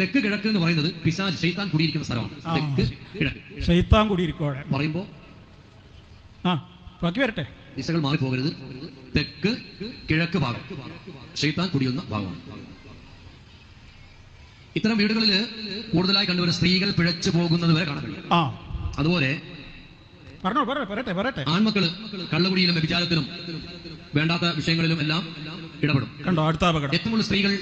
തെക്ക് കിഴക്ക് എന്ന് പറയുന്നത് പിശാജ് ഷെയ്ത്താൻ കുടിയിരിക്കുന്ന സ്ഥലമാണ്. തെക്ക് കിഴക്ക്. ഷെയ്ത്താൻ കൂടിയിരിക്കോടെ പറയുമ്പോൾ ആ ബാക്കി വരട്ടെ. ദിശകൾ മാറിപ്പോകരുത്. തെക്ക് കിഴക്ക് ഭാഗം. ഷെയ്ത്താൻ കുടിയുന്ന ഭാഗമാണ്. ഇത്തരം വീടുകളിൽ കൂടുതലായി കണ്ടുവരുന്ന സ്ത്രീകൾ പിഴച്ചു പോകുന്നത് വരെ കാണാൻ കഴിയും. അതുപോലെ ആൺമക്കൾ കള്ളുകുടിയിലും വ്യഭിചാരത്തിലും വേണ്ടാത്ത വിഷയങ്ങളിലും എല്ലാം ഇടപെടും. കണ്ടോ അടുത്ത അപകടം. ഏറ്റവും കൂടുതൽ സ്ത്രീകൾ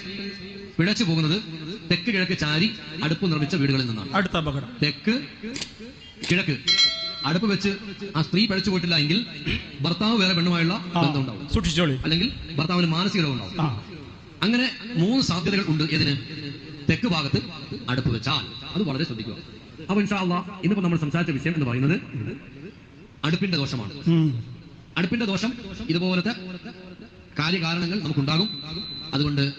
പിഴച്ചു പോകുന്നത് തെക്ക് കിഴക്ക് ചാരി അടുപ്പ് നിർമ്മിച്ച വീടുകളിൽ നിന്നാണ്. അടുത്ത അപകടം. തെക്ക് കിഴക്ക്. അടുപ്പ് വെച്ച് ആ സ്ത്രീ പഴിച്ചു പോയിട്ടില്ല എങ്കിൽ ഭർത്താവ് വേറെ പെണ്ണുമായുള്ള ബന്ധം ഉണ്ടാവും. സൂക്ഷിച്ചോളി. അല്ലെങ്കിൽ ഭർത്താവിന് മാനസിക ഉണ്ടാവും. അങ്ങനെ മൂന്ന് സാധ്യതകൾ ഉണ്ട് ഇതിന്. തെക്ക് ഭാഗത്ത് അടുപ്പ് വെച്ചാൽ. അത് വളരെ ശ്രദ്ധിക്കുക. അപ്പൊ ഇൻഷാ അള്ളാ ഇന്നിപ്പോ നമ്മൾ സംസാരിച്ച വിഷയം എന്ന് പറയുന്നത് അടുപ്പിന്റെ ദോഷമാണ്. അടുപ്പിന്റെ ദോഷം ഇതുപോലത്തെ കാര്യകാരണങ്ങൾ നമുക്കുണ്ടാകും. അതുകൊണ്ട്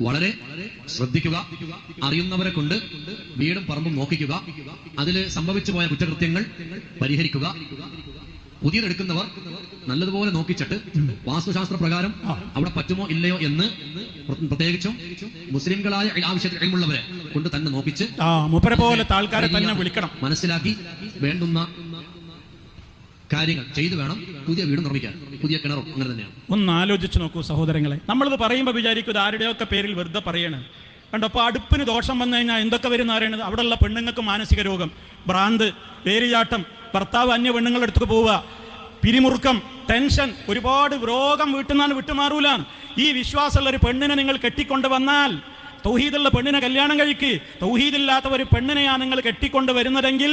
വളരെ ശ്രദ്ധിക്കുക അറിയുന്നവരെ കൊണ്ട് വീടും പറമ്പും നോക്കിക്കുക അതിൽ സംഭവിച്ചു പോയ കുറ്റകൃത്യങ്ങൾ പരിഹരിക്കുക. പുതിയതെടുക്കുന്നവർ നല്ലതുപോലെ നോക്കിച്ചിട്ട് വാസ്തുശാസ്ത്ര പ്രകാരം അവിടെ പറ്റുമോ ഇല്ലയോ എന്ന് പ്ര- പ്രത്യേകിച്ചും മുസ്ലിംകളായ ആവശ്യത്തിൽ കഴിവുള്ളവരെ കൊണ്ട് തന്നെ നോക്കിച്ച് ആൾക്കാരെ തന്നെ വിളിക്കണം. മനസ്സിലാക്കി വേണ്ടുന്ന കാര്യങ്ങൾ ചെയ്തു വേണം പുതിയ വീട് നിർമ്മിക്കാൻ. പുതിയ കിണറും അങ്ങനെ തന്നെയാണ്. ഒന്ന് ആലോചിച്ച് നോക്കൂ സഹോദരങ്ങളെ. നമ്മളിത് പറയുമ്പോൾ വിചാരിക്കും ഇത് ആരുടെയൊക്കെ പേരിൽ വെറുതെ പറയണം. കണ്ടോ അപ്പോൾ അടുപ്പിന് ദോഷം വന്നു കഴിഞ്ഞാൽ എന്തൊക്കെ വരുന്ന അറിയണത് അവിടെയുള്ള പെണ്ണുങ്ങൾക്ക് മാനസിക രോഗം. ഭ്രാന്ത് വേരിയാട്ടം ഭർത്താവ് അന്യ പെണ്ണുങ്ങളുടെ അടുത്തേക്ക് പോവുക പിരിമുറുക്കം ടെൻഷൻ ഒരുപാട് രോഗം വീട്ടിൽ നിന്നാണ് വിട്ടുമാറൂല. ഈ വിശ്വാസമുള്ള ഒരു പെണ്ണിനെ നിങ്ങൾ കെട്ടിക്കൊണ്ട് വന്നാൽ തൗഹീദുള്ള പെണ്ണിനെ കല്യാണം കഴിക്ക്. തൗഹീദില്ലാത്ത ഒരു പെണ്ണിനെയാണ് നിങ്ങൾ കെട്ടിക്കൊണ്ട് വരുന്നതെങ്കിൽ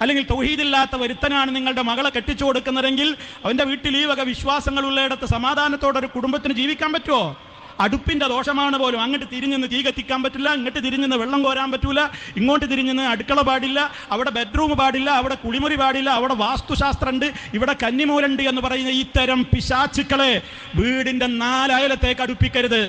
അല്ലെങ്കിൽ തൗഹീദില്ലാത്ത ഒരുത്തനാണ് നിങ്ങളുടെ മകളെ കെട്ടിച്ചു കൊടുക്കുന്നതെങ്കിൽ അവന്റെ വീട്ടിൽ ഈ വക വിശ്വാസങ്ങളുള്ളയിടത്ത് സമാധാനത്തോടെ ഒരു കുടുംബത്തിന് ജീവിക്കാൻ പറ്റുമോ? അടുപ്പിന്റെ ദോഷമാണ് പോലും. അങ്ങോട്ട് തിരിഞ്ഞെന്ന് തീ കത്തിക്കാൻ പറ്റില്ല ഇങ്ങോട്ട് തിരിഞ്ഞെന്ന് വെള്ളം കോരാൻ പറ്റില്ല ഇങ്ങോട്ട് തിരിഞ്ഞെന്ന് അടുക്കള പാടില്ല അവിടെ ബെഡ്റൂം പാടില്ല അവിടെ കുളിമുറി പാടില്ല അവിടെ വാസ്തുശാസ്ത്രമുണ്ട് ഇവിടെ കന്നിമൂലുണ്ട് എന്ന് പറയുന്ന ഇത്തരം പിശാച്ചുക്കളെ വീടിന്റെ നാലയലത്തേക്ക് അടുപ്പിക്കരുത്.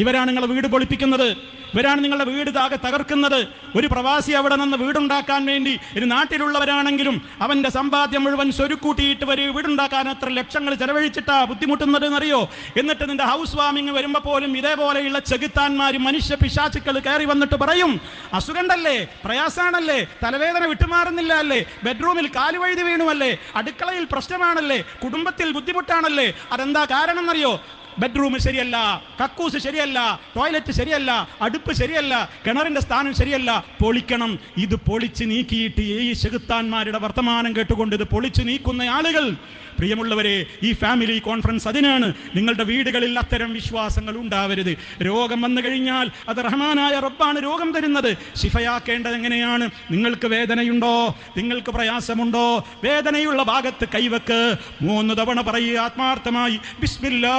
ഇവരാണ് നിങ്ങളെ വീട് പൊളിപ്പിക്കുന്നത്. ഇവരാണ് നിങ്ങളുടെ വീട് താകെ തകർക്കുന്നത്. ഒരു പ്രവാസി അവിടെ നിന്ന് വീടുണ്ടാക്കാൻ വേണ്ടി ഒരു നാട്ടിലുള്ളവരാണെങ്കിലും അവന്റെ സമ്പാദ്യം മുഴുവൻ സ്വരുക്കൂട്ടിയിട്ട് ഒരു വീടുണ്ടാക്കാൻ എത്ര ലക്ഷങ്ങൾ ചെലവഴിച്ചിട്ടാ ബുദ്ധിമുട്ടുന്നത് എന്നറിയോ എന്നിട്ട് നിന്റെ ഹൗസ് വാമിങ് വരുമ്പോൾ പോലും ഇതേപോലെയുള്ള ചെകുത്താന്മാരും മനുഷ്യ പിശാചുക്കൾ കയറി വന്നിട്ട് പറയും അസുഖണ്ടല്ലേ? പ്രയാസാണല്ലേ? തലവേദന വിട്ടുമാറുന്നില്ല അല്ലേ? ബെഡ്റൂമിൽ കാലുവഴുതി വീണുമല്ലേ അടുക്കളയിൽ പ്രശ്നമാണല്ലേ? കുടുംബത്തിൽ ബുദ്ധിമുട്ടാണല്ലേ? അതെന്താ കാരണം എന്നറിയോ ബെഡ്റൂം ശരിയല്ല കക്കൂസ് ശരിയല്ല ടോയ്ലറ്റ് ശരിയല്ല അടുപ്പ് ശരിയല്ല കിണറിന്റെ സ്ഥാനം ശരിയല്ല. പൊളിക്കണം. ഇത് പൊളിച്ച് നീക്കിയിട്ട് ഈ ചെകുത്താന്മാരുടെ വർത്തമാനം കേട്ടുകൊണ്ട് ഇത് പൊളിച്ച് നീക്കുന്ന ആളുകൾ. പ്രിയമുള്ളവരെ ഈ ഫാമിലി കോൺഫറൻസ് അതിനാണ്. നിങ്ങളുടെ വീടുകളിൽ അത്തരം വിശ്വാസങ്ങൾ ഉണ്ടാവരുത്. രോഗം വന്നു കഴിഞ്ഞാൽ അത് റഹ്മാനായ റബ്ബാണ് രോഗം തരുന്നത്. ശിഫയാക്കേണ്ടത് എങ്ങനെയാണ്? നിങ്ങൾക്ക് വേദനയുണ്ടോ? നിങ്ങൾക്ക് പ്രയാസമുണ്ടോ? വേദനയുള്ള ഭാഗത്ത് കൈവക്ക്. മൂന്ന് തവണ പറയുക ആത്മാർത്ഥമായി ബിസ്മില്ലാ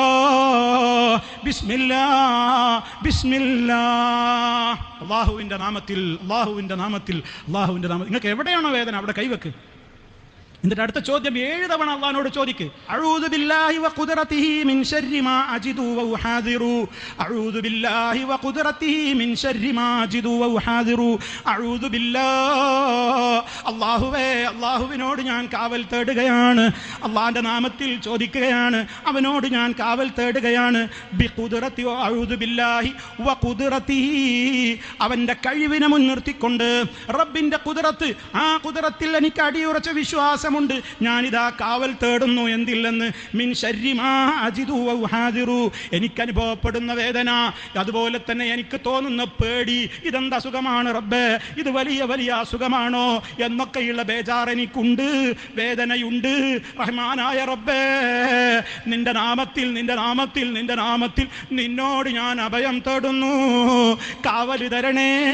ബിസ്മില്ലാ ബിസ്മില്ലാ. നാമത്തിൽ അള്ളാഹുവിന്റെ നാമത്തിൽ അള്ളാഹുവിന്റെ നാമത്തിൽ. നിങ്ങൾക്ക് എവിടെയാണോ വേദന? അവിടെ കൈവക്ക്. എന്നിട്ട് അടുത്ത ചോദ്യം ഏഴ് തവണ അള്ളഹാനോട് ചോദിക്ക്. അഊദു ഞാൻ കാവൽ തേടുകയാണ്. അള്ളാഹിന്റെ നാമത്തിൽ ചോദിക്കുകയാണ്. അവനോട് ഞാൻ കാവൽ തേടുകയാണ്. അവന്റെ കഴിവിനെ മുൻനിർത്തിക്കൊണ്ട് റബ്ബിന്റെ കുതിരത്ത് ആ കുതിരത്തിൽ എനിക്ക് അടിയുറച്ച വിശ്വാസമുണ്ട് ഞാനിതാ കാവൽ തേടുന്നു. എന്തില്ലെന്ന്? മിൻ ഹാദിറു എനിക്ക് അനുഭവപ്പെടുന്ന വേദന. അതുപോലെ തന്നെ എനിക്ക് തോന്നുന്ന പേടി. ഇതെന്ത് അസുഖമാണ് റബ്ബേ? ഇത് വലിയ വലിയ അസുഖമാണോ? എന്നൊക്കെയുള്ള ബേജാർ എനിക്കുണ്ട്. വേദനയുണ്ട്. റഹ്മാനായ റബ്ബേ. നിന്റെ നാമത്തിൽ നിന്റെ നാമത്തിൽ നിന്റെ നാമത്തിൽ നിന്നോട് ഞാൻ അഭയം തേടുന്നു. കാവൽ തരണേ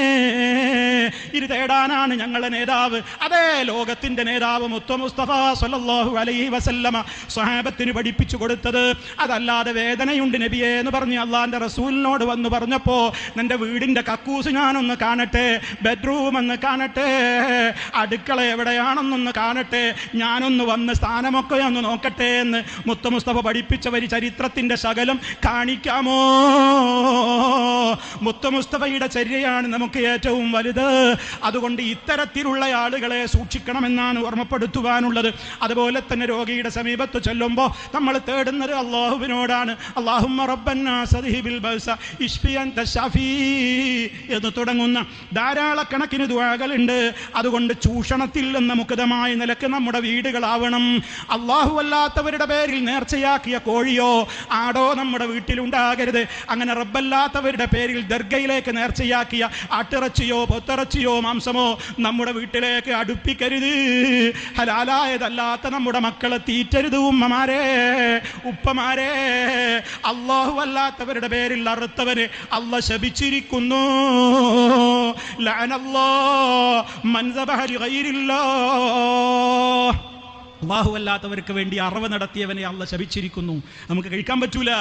ഇത് തേടാനാണ് ഞങ്ങളുടെ നേതാവ്. അതേ ലോകത്തിന്റെ നേതാവ് മുത്ത മുസ്തഫ അലൈഹി വസല്ലമ സ്വഹാബത്തിന് പഠിപ്പിച്ചു കൊടുത്തത്. അതല്ലാതെ വേദനയുണ്ട് നബിയെ എന്ന് പറഞ്ഞ് അള്ളാന്റെ റസൂലിനോട് വന്ന് പറഞ്ഞപ്പോ നിന്റെ വീടിന്റെ കക്കൂസ് ഞാനൊന്ന് കാണട്ടെ ബെഡ്റൂം ഒന്ന് കാണട്ടെ അടുക്കള എവിടെയാണെന്നൊന്ന് കാണട്ടെ ഞാനൊന്ന് വന്ന് സ്ഥാനമൊക്കെ ഒന്ന് നോക്കട്ടെ എന്ന് മുത്ത മുസ്തഫ പഠിപ്പിച്ച ഒരു ചരിത്രത്തിന്റെ ശകലം കാണിക്കാമോ? മുത്ത മുസ്തഫയുടെ ചര്യയാണ് നമുക്ക് ഏറ്റവും വലുത്. അതുകൊണ്ട് ഇത്തരത്തിലുള്ള ആളുകളെ സൂക്ഷിക്കണമെന്നാണ് ഓർമ്മപ്പെടുത്തുവാനുള്ളത് അതുപോലെ തന്നെ രോഗിയുടെ സമീപത്ത് ചെല്ലുമ്പോൾ നമ്മൾ തേടുന്നത് അള്ളാഹുവിനോടാണ്. അള്ളാഹുമ്മ എന്ന് തുടങ്ങുന്ന ധാരാളക്കണക്കിന് ദുആകളുണ്ട്. അതുകൊണ്ട് ചൂഷണത്തിൽ നിന്ന് മുക്തമായ നിലയ്ക്ക് നമ്മുടെ വീടുകളാവണം. അള്ളാഹു അല്ലാത്തവരുടെ പേരിൽ നേർച്ചയാക്കിയ കോഴിയോ ആടോ നമ്മുടെ വീട്ടിലുണ്ടാകരുത്. അങ്ങനെ റബ്ബല്ലാത്തവരുടെ പേരിൽ ദർഗയിലേക്ക് നേർച്ചയാക്കിയ ആട്ടിറച്ചിയോ പൊത്തിറച്ചിയോ മാംസമോ നമ്മുടെ വീട്ടിലേക്ക് അടുപ്പിക്കരുത്. ഹലാലായതല്ലാത്ത നമ്മുടെ മക്കളെ തീറ്റരുത് ഉമ്മമാരെ. ഉപ്പമാരെ. അള്ളാഹു അല്ലാത്തവരുടെ പേരിൽ അറുത്തവന് അല്ല ശപിച്ചിരിക്കുന്നു. ലാനല്ലോ മൻ കയ്യിലോ അള്ളാഹു അല്ലാത്തവർക്ക് വേണ്ടി അറവ് നടത്തിയവനെ അള്ള ശപിച്ചിരിക്കുന്നു. നമുക്ക് കഴിക്കാൻ പറ്റൂല.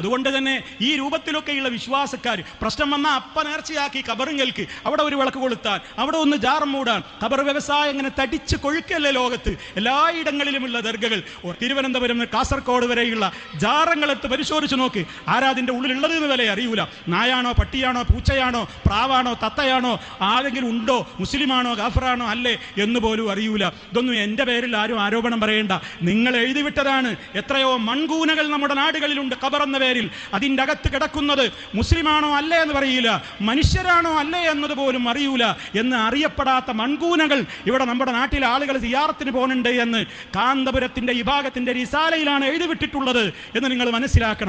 അതുകൊണ്ട് തന്നെ ഈ രൂപത്തിലൊക്കെയുള്ള വിശ്വാസക്കാർ പ്രശ്നം വന്നാൽ അപ്പ നേർച്ചയാക്കി കബറുങ്കൽക്ക് അവിടെ ഒരു വിളക്ക് കൊളുത്താൻ അവിടെ ഒന്ന് ജാറം മൂടാൻ. കബർ വ്യവസായം ഇങ്ങനെ തടിച്ച് കൊഴുക്കല്ലേ ലോകത്ത്. എല്ലായിടങ്ങളിലുമുള്ള ദർഗകൾ. തിരുവനന്തപുരം കാസർഗോഡ് വരെയുള്ള ജാറങ്ങളെടുത്ത് പരിശോധിച്ച് നോക്ക്. ആരാതിന്റെ ഉള്ളിലുള്ളത് എന്ന് വില അറിയൂല. നായാണോ പട്ടിയാണോ പൂച്ചയാണോ പ്രാവാണോ തത്തയാണോ ആരെങ്കിലും ഉണ്ടോ മുസ്ലിമാണോ ഗാഫറാണോ അല്ലേ എന്ന് പോലും അറിയൂല. ഇതൊന്നും എന്റെ പേരിൽ ആരും ആരോപണം പറയേണ്ട. നിങ്ങൾ എഴുതിവിട്ടതാണ് എത്രയോ മൺകൂനകൾ നമ്മുടെ നാടുകളിലുണ്ട് ഖബർ എന്ന പേരിൽ. അതിന്റെ അകത്ത് കിടക്കുന്നത് മുസ്ലിമാണോ അല്ലേ എന്ന് പറയില്ല മനുഷ്യരാണോ അല്ലേ എന്നത് പോലും അറിയൂല എന്ന് അറിയപ്പെടാത്ത മൺകൂനകൾ ഇവിടെ നമ്മുടെ നാട്ടിലെ ആളുകൾ സിയാറത്തിന് പോകുന്നുണ്ട് എന്ന് കാന്തപുരത്തിന്റെ വിഭാഗത്തിന്റെ റിസാലയിലാണ് എഴുതിവിട്ടിട്ടുള്ളത് എന്ന് നിങ്ങൾ മനസ്സിലാക്കണം.